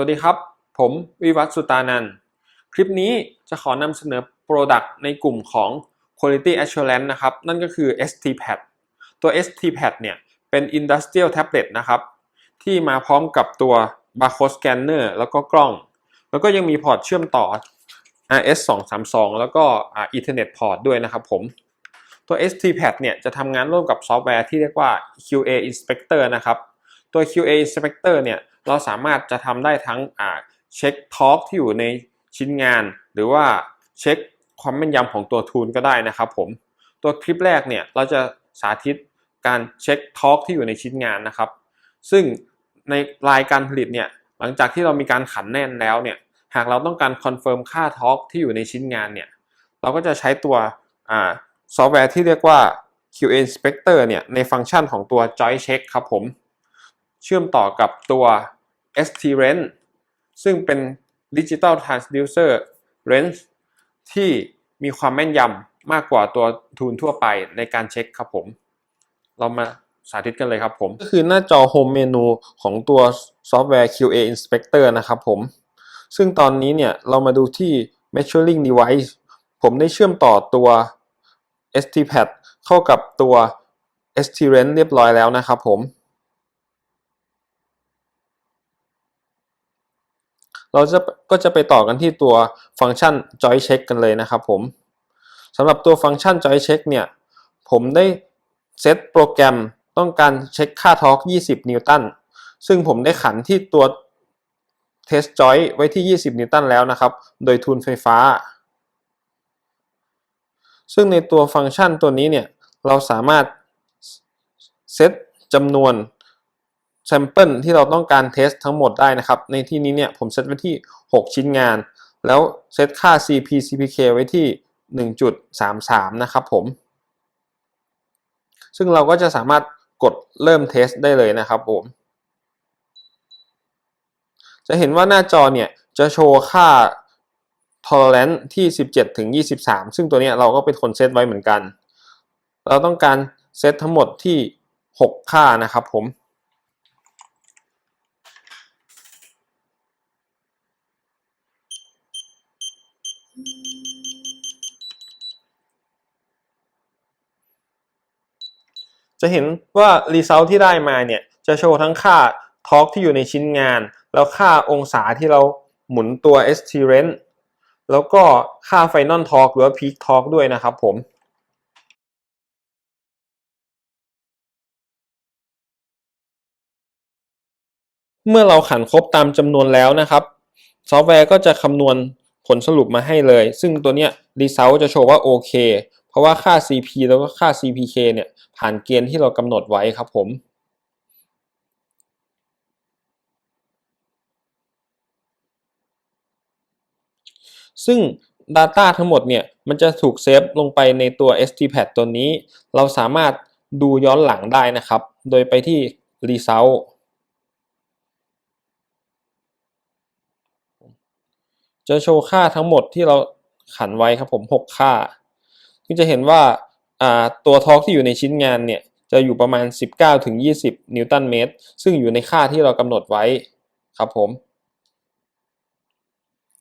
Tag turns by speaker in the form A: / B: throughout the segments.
A: วัสดีครับ ผมวิวัฒน์สุตานันท์คลิปนี้จะขอนำเสนอ Product ในกลุ่มของ Quality Assurance นะครับ นั่นก็คือ STPAD ตัว STPAD เนี่ย เป็น Industrial Tablet นะครับ ที่มาพร้อมกับตัว Barcode Scanner แล้วก็กล้อง แล้วก็ยังมีพอร์ตเชื่อมต่อ RS 2 3 2แล้วก็อ่า Ethernet port ด้วยนะครับผม ตัว STPAD เนี่ยจะทำงานร่วมกับซอฟต์แวร์ที่เรียกว่า QA Inspector นะครับ ตัว QA Inspector เนี่ยเราสามารถจะทำได้ทั้งอ่าเช็คทอร์กที่อยู่ในชิ้นงาน หรือว่าเช็คความแม่นยำของตัวทูลก็ได้นะครับผมตัวคลิปแรกเนี่ยเราจะสาธิตการเช็คทอร์กที่อยู่ในชิ้นงานนะครับ ซึ่งในรายการผลิตเนี่ยหลังจากที่เรามีการขันแน่นแล้วเนี่ยหากเราต้องการคอนเฟิร์มค่าทอร์กที่อยู่ในชิ้นงานเนี่ยเราก็จะใช้ตัวอซอฟต์แวร์ที่เรียกว่า QA Inspector เนี่ยในฟังก์ชันของตัว Joint Check ครับผม เชื่อมต่อกับตัว ST-Rent ซึ่งเป็น Digital Transducer Range ที่มีความแม่นยำมากกว่าตัวทูลทั่วไปในการเช็คครับผม เรามาสาธิตกันเลยครับผม ก็คือหน้าจอ Home Menu ของตัวซอฟต์แวร์ QA Inspector นะครับผม ซึ่งตอนนี้เนี่ยเรามาดูที่ Measuring Device ผมได้เชื่อมต่อตัว STPAD เข้ากับตัว ST-Rent เรียบร้อยแล้วนะครับผม เราจะก็จะไปต่อกันที่ตัวฟังก์ชัน Joint Check กันเลยนะครับผมสำหรับตัวฟังก์ชัน Joint Check เนี่ย ผมได้เซตโปรแกรมต้องการเช็คค่าทอร์ก20 นิวตัน ซึ่งผมได้ขันที่ตัว Test Joint ไว้ที่ 20 นิวตันแล้วนะครับ โดยทูลไฟฟ้า ซึ่งในตัวฟังก์ชันตัวนี้เนี่ย เราสามารถเซตจำนวน แซมเปิลที่เราต้องการเทสทั้งหมดได้นะครับ ในที่นี้เนี่ยผมเซตไว้ที่ 6 ชิ้นงาน แล้วเซตค่า CP CPK ไว้ที่ 1.33 นะครับผม ซึ่งเราก็จะสามารถกดเริ่มเทสได้เลยนะครับผม จะเห็นว่าหน้าจอเนี่ยจะโชว์ค่า tolerance ที่ 17 ถึง 23 ซึ่งตัวเนี้ยเราก็เป็นคนเซตไว้เหมือนกัน เราต้องการเซตทั้งหมดที่ 6 ค่านะครับผม จะเห็นว่า result ที่ได้มาเนี่ยจะโชว์ทั้งค่าทอร์กที่อยู่ในชิ้นงาน แล้วค่าองศาที่เราหมุนตัว ST rent แล้วก็ค่า final torque หรือ peak torque ด้วยนะครับผมเมื่อเราขันครบตามจำนวนแล้วนะครับ ซอฟต์แวร์ก็จะคำนวณผลสรุปมาให้เลย ซึ่งตัวเนี้ย result จะโชว์ว่าโอเค ราะว่าค่า CP แล้วก็ค่า CPK เนี่ยผ่านเกณฑ์ที่เรากำหนดไว้ครับผมซึ่ง Data ทั้งหมดเนี่ยมันจะถูกเซฟลงไปในตัว STPAD ตัวนี้ เราสามารถดูย้อนหลังได้นะครับ โดยไปที่ Result จะโชว์ค่าทั้งหมดที่เราขันไว้ครับผม 6 ค่า ซึ่งจะเห็นว่าตัวทอร์กที่อยู่ในชิ้นงานเนี่ยจะอยู่ประมาณ 19-20 นิวตันเมตร ซึ่งอยู่ในค่าที่เรากำหนดไว้ครับผม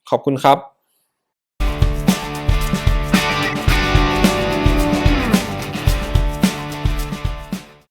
A: ขอบคุณครับ